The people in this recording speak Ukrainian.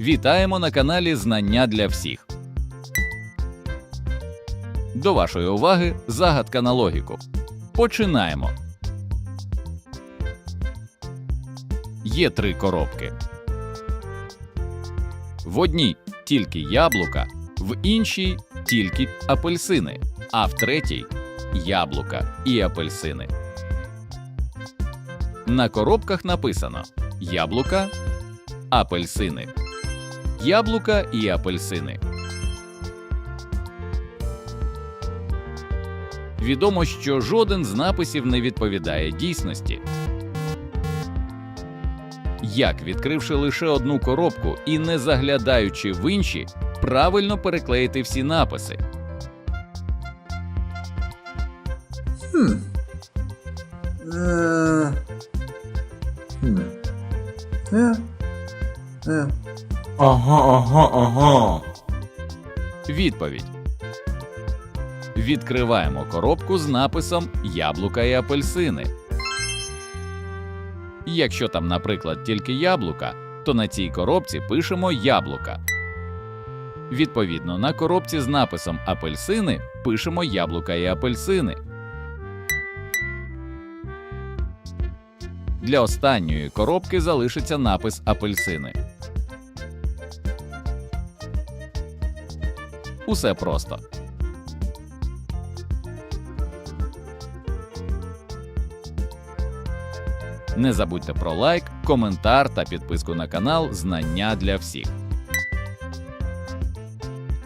Вітаємо на каналі Знання для всіх. До вашої уваги загадка на логіку. Починаємо. Є три коробки. В одній тільки яблука, в іншій тільки апельсини, а в третій яблука і апельсини. На коробках написано яблука, апельсини. Яблука і апельсини. Відомо, що жоден з написів не відповідає дійсності. Як, відкривши лише одну коробку і не заглядаючи в інші, правильно переклеїти всі написи? Хм. Е. Хм. Е. Е. Ага, ага, ага. Відповідь. Відкриваємо коробку з написом Яблука і апельсини. Якщо там, наприклад, тільки яблука, то на цій коробці пишемо яблука. Відповідно, на коробці з написом апельсини пишемо яблука і апельсини. Для останньої коробки залишиться напис апельсини. Усе просто. Не забудьте про лайк, коментар та підписку на канал Знання для всіх.